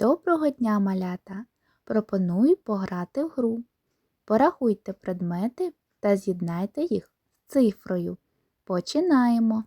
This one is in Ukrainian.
Доброго дня, малята! Пропоную пограти в гру. Порахуйте предмети та з'єднайте їх з цифрою. Починаємо.